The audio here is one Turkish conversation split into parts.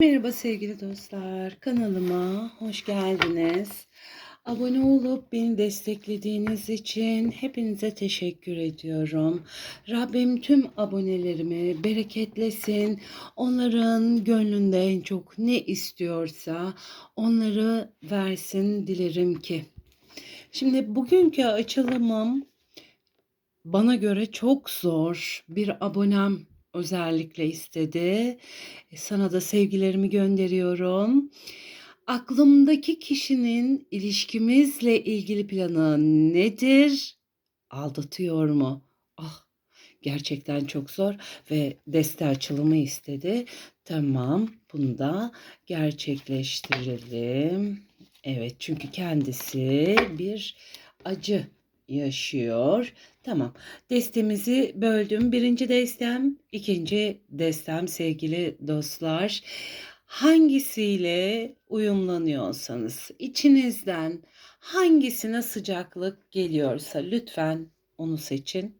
Merhaba sevgili dostlar. Kanalıma hoş geldiniz. Abone olup beni desteklediğiniz için hepinize teşekkür ediyorum. Rabbim tüm abonelerimi bereketlesin. Onların gönlünde en çok ne istiyorsa onları versin dilerim ki. Şimdi bugünkü açılımım bana göre çok zor. Bir abonem özellikle istedi. E, Sana da sevgilerimi gönderiyorum. Aklımdaki kişinin ilişkimizle ilgili planı nedir? Aldatıyor mu? Ah, gerçekten çok zor ve deste açılımı istedi. Tamam, bunu da gerçekleştirelim. Evet, çünkü kendisi bir acı yaşıyor. Tamam. Destemizi böldüm. Birinci destem, ikinci destem sevgili dostlar. Hangisiyle uyumlanıyorsanız, içinizden hangisine sıcaklık geliyorsa lütfen onu seçin.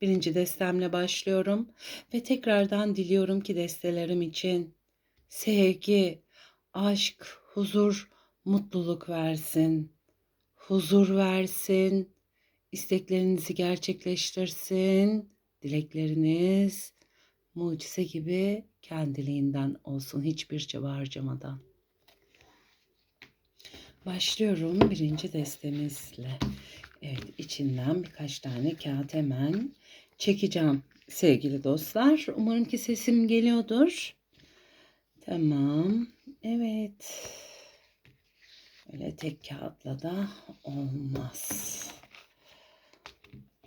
Birinci destemle başlıyorum ve tekrardan diliyorum ki destelerim için sevgi, aşk, huzur, mutluluk versin. Huzur versin isteklerinizi gerçekleştirsin. Dilekleriniz mucize gibi kendiliğinden olsun hiçbir çaba harcamadan. Başlıyorum birinci destemizle. Evet içinden birkaç tane kağıt hemen çekeceğim sevgili dostlar. Umarım ki sesim geliyordur. Tamam. Evet. Öyle tek kağıtla da olmaz.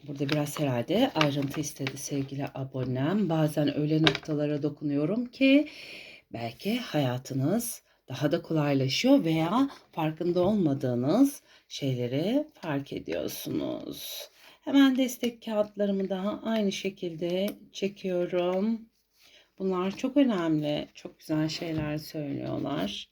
Burada biraz herhalde ayrıntı istedi sevgili abonem. Bazen öyle noktalara dokunuyorum ki belki hayatınız daha da kolaylaşıyor veya farkında olmadığınız şeyleri fark ediyorsunuz. Hemen destek kağıtlarımı da aynı şekilde çekiyorum. Bunlar çok önemli. Çok güzel şeyler söylüyorlar.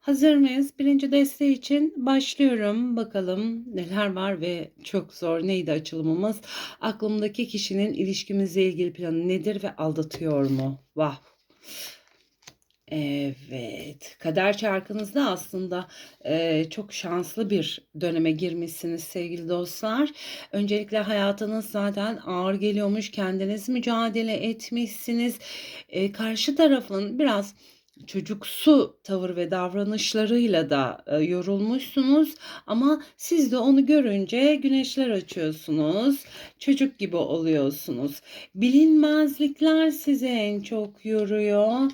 Hazır mıyız? Birinci desteği için başlıyorum. Bakalım neler var ve çok zor. Neydi açılımımız? Aklımdaki kişinin ilişkimizle ilgili planı nedir ve aldatıyor mu? Vah. Evet. Kader çarkınızda aslında e, çok şanslı bir döneme girmişsiniz sevgili dostlar. Öncelikle hayatınız zaten ağır geliyormuş. Kendiniz mücadele etmişsiniz. E, karşı tarafın biraz çocuksu tavır ve davranışlarıyla da e, yorulmuşsunuz ama siz de onu görünce güneşler açıyorsunuz. Çocuk gibi oluyorsunuz. Bilinmezlikler sizi en çok yoruyor.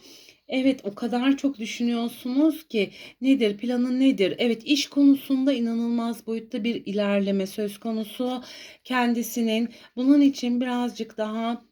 Evet o kadar çok düşünüyorsunuz ki nedir planı nedir? Evet iş konusunda inanılmaz boyutta bir ilerleme söz konusu kendisinin. Bunun için birazcık daha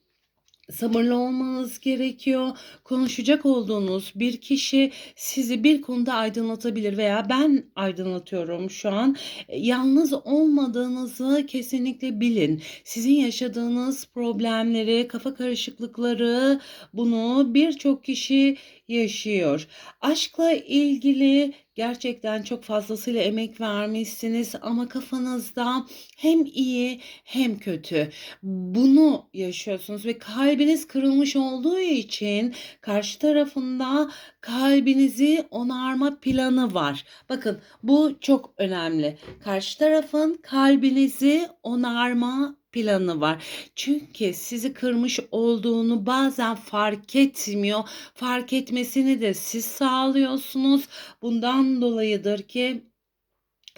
sabırlı olmanız gerekiyor. Konuşacak olduğunuz bir kişi sizi bir konuda aydınlatabilir veya ben aydınlatıyorum şu an. E, Yalnız olmadığınızı kesinlikle bilin. Sizin yaşadığınız problemleri, kafa karışıklıkları bunu birçok kişi yaşıyor. Aşkla ilgili gerçekten çok fazlasıyla emek vermişsiniz ama kafanızda hem iyi hem kötü. Bunu yaşıyorsunuz ve kalbiniz kırılmış olduğu için karşı tarafında kalbinizi onarma planı var. Bakın bu çok önemli. Karşı tarafın kalbinizi onarma planı var. Çünkü sizi kırmış olduğunu bazen fark etmiyor. Fark etmesini de siz sağlıyorsunuz. Bundan dolayıdır ki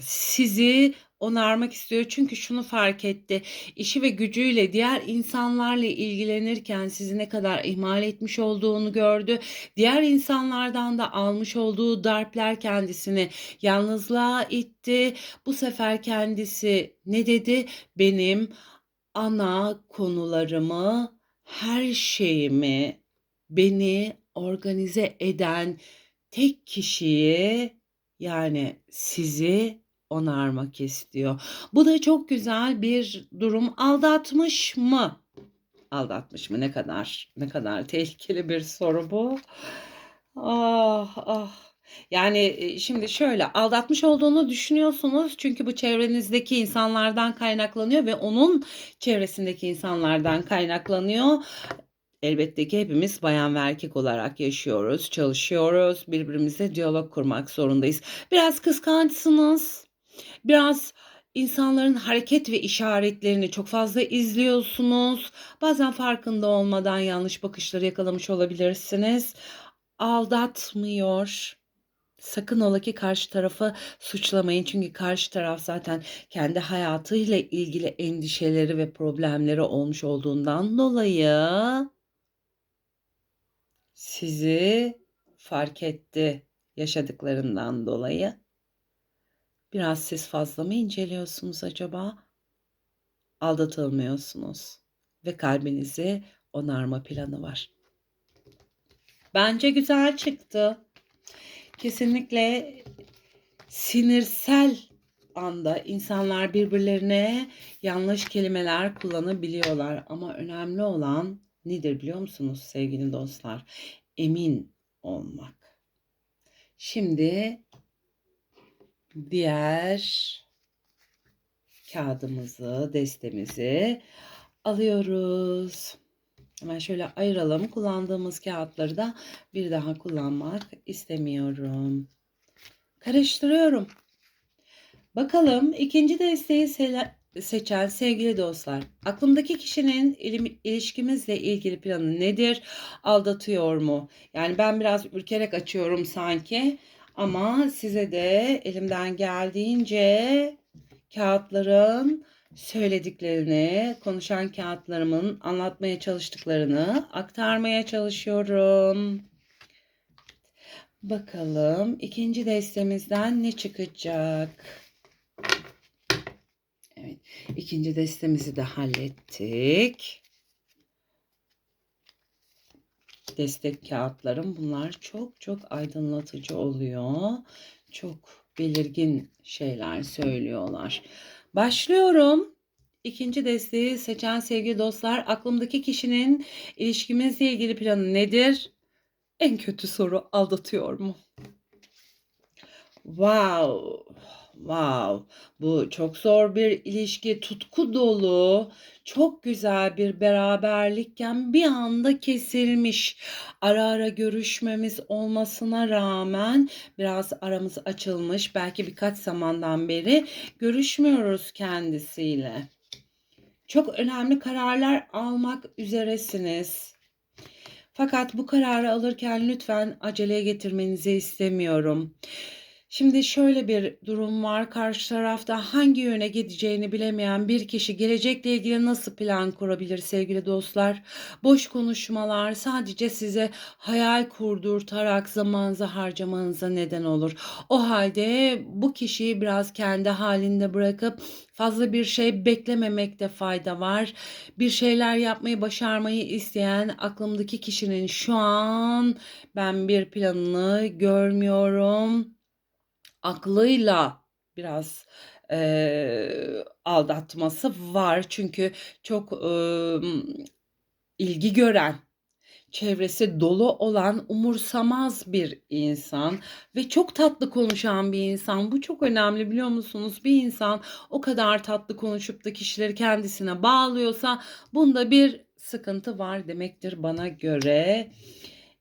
sizi onarmak istiyor. Çünkü şunu fark etti. İşi ve gücüyle diğer insanlarla ilgilenirken sizi ne kadar ihmal etmiş olduğunu gördü. Diğer insanlardan da almış olduğu darpler kendisini yalnızlığa itti. Bu sefer kendisi ne dedi? Benim ana konularımı, her şeyimi, beni organize eden tek kişiyi yani sizi onarmak istiyor. Bu da çok güzel bir durum. Aldatmış mı? Aldatmış mı? Ne kadar ne kadar tehlikeli bir soru bu. Ah ah. Yani e, şimdi şöyle aldatmış olduğunu düşünüyorsunuz çünkü bu çevrenizdeki insanlardan kaynaklanıyor ve onun çevresindeki insanlardan kaynaklanıyor. Elbette ki hepimiz bayan ve erkek olarak yaşıyoruz, çalışıyoruz, birbirimizle diyalog kurmak zorundayız. Biraz kıskançsınız, biraz insanların hareket ve işaretlerini çok fazla izliyorsunuz. Bazen farkında olmadan yanlış bakışları yakalamış olabilirsiniz. Aldatmıyor. Sakın ola ki karşı tarafı suçlamayın. Çünkü karşı taraf zaten kendi hayatıyla ilgili endişeleri ve problemleri olmuş olduğundan dolayı sizi fark etti yaşadıklarından dolayı. Biraz siz fazla mı inceliyorsunuz acaba? Aldatılmıyorsunuz ve kalbinizi onarma planı var. Bence güzel çıktı. Kesinlikle sinirsel anda insanlar birbirlerine yanlış kelimeler kullanabiliyorlar ama önemli olan nedir biliyor musunuz sevgili dostlar? Emin olmak. Şimdi diğer kağıdımızı, destemizi alıyoruz. Hemen şöyle ayıralım. Kullandığımız kağıtları da bir daha kullanmak istemiyorum. Karıştırıyorum. Bakalım ikinci desteği seçen sevgili dostlar. Aklımdaki kişinin ilişkimizle ilgili planı nedir? Aldatıyor mu? Yani ben biraz ürkerek açıyorum sanki. Ama size de elimden geldiğince kağıtların söylediklerini, konuşan kağıtlarımın anlatmaya çalıştıklarını aktarmaya çalışıyorum. Bakalım ikinci destemizden ne çıkacak? Evet, ikinci destemizi de hallettik. Destek kağıtlarım bunlar çok çok aydınlatıcı oluyor. Çok belirgin şeyler söylüyorlar. Başlıyorum. İkinci desteği seçen sevgili dostlar, aklımdaki kişinin ilişkimizle ilgili planı nedir? En kötü soru aldatıyor mu? Wow. Wow. Bu çok zor bir ilişki, tutku dolu, çok güzel bir beraberlikken bir anda kesilmiş. Ara ara görüşmemiz olmasına rağmen biraz aramız açılmış. Belki birkaç zamandan beri görüşmüyoruz kendisiyle. Çok önemli kararlar almak üzeresiniz. Fakat bu kararı alırken lütfen aceleye getirmenizi istemiyorum. Şimdi şöyle bir durum var. Karşı tarafta hangi yöne gideceğini bilemeyen bir kişi gelecekle ilgili nasıl plan kurabilir sevgili dostlar? Boş konuşmalar sadece size hayal kurdurtarak zamanınızı harcamanıza neden olur. O halde bu kişiyi biraz kendi halinde bırakıp fazla bir şey beklememekte fayda var. Bir şeyler yapmayı başarmayı isteyen aklımdaki kişinin şu an ben bir planını görmüyorum aklıyla biraz e, aldatması var. Çünkü çok e, ilgi gören, çevresi dolu olan umursamaz bir insan ve çok tatlı konuşan bir insan. Bu çok önemli biliyor musunuz? Bir insan o kadar tatlı konuşup da kişileri kendisine bağlıyorsa bunda bir sıkıntı var demektir bana göre.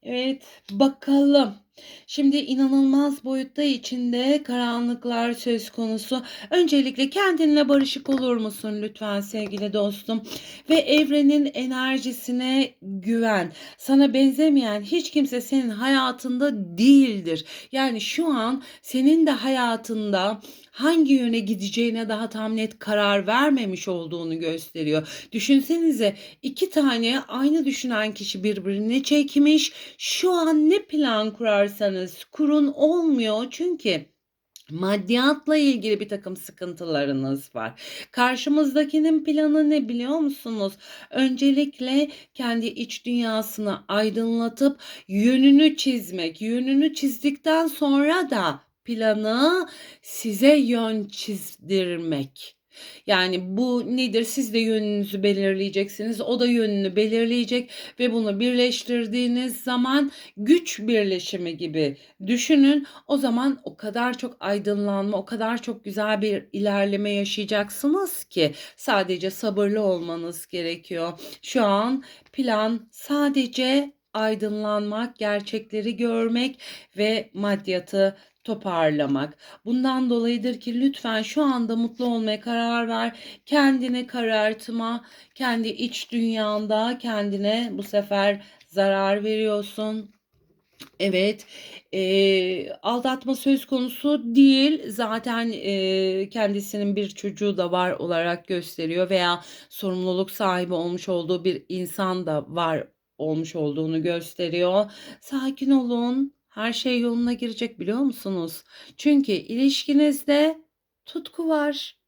Evet, bakalım. Şimdi inanılmaz boyutta içinde karanlıklar söz konusu. Öncelikle kendinle barışık olur musun lütfen sevgili dostum? Ve evrenin enerjisine güven. Sana benzemeyen hiç kimse senin hayatında değildir. Yani şu an senin de hayatında hangi yöne gideceğine daha tam net karar vermemiş olduğunu gösteriyor. Düşünsenize iki tane aynı düşünen kişi birbirini çekmiş. Şu an ne plan kurarsanız kurun olmuyor çünkü Maddiyatla ilgili bir takım sıkıntılarınız var. Karşımızdakinin planı ne biliyor musunuz? Öncelikle kendi iç dünyasını aydınlatıp yönünü çizmek. Yönünü çizdikten sonra da planı size yön çizdirmek. Yani bu nedir? Siz de yönünüzü belirleyeceksiniz. O da yönünü belirleyecek ve bunu birleştirdiğiniz zaman güç birleşimi gibi düşünün. O zaman o kadar çok aydınlanma, o kadar çok güzel bir ilerleme yaşayacaksınız ki sadece sabırlı olmanız gerekiyor. Şu an plan sadece aydınlanmak, gerçekleri görmek ve maddiyatı toparlamak. Bundan dolayıdır ki lütfen şu anda mutlu olmaya karar ver. Kendini karartma, kendi iç dünyanda kendine bu sefer zarar veriyorsun. Evet, eee, aldatma söz konusu değil. Zaten, eee, kendisinin bir çocuğu da var olarak gösteriyor veya sorumluluk sahibi olmuş olduğu bir insan da var olmuş olduğunu gösteriyor. Sakin olun. Her şey yoluna girecek biliyor musunuz? Çünkü ilişkinizde tutku var.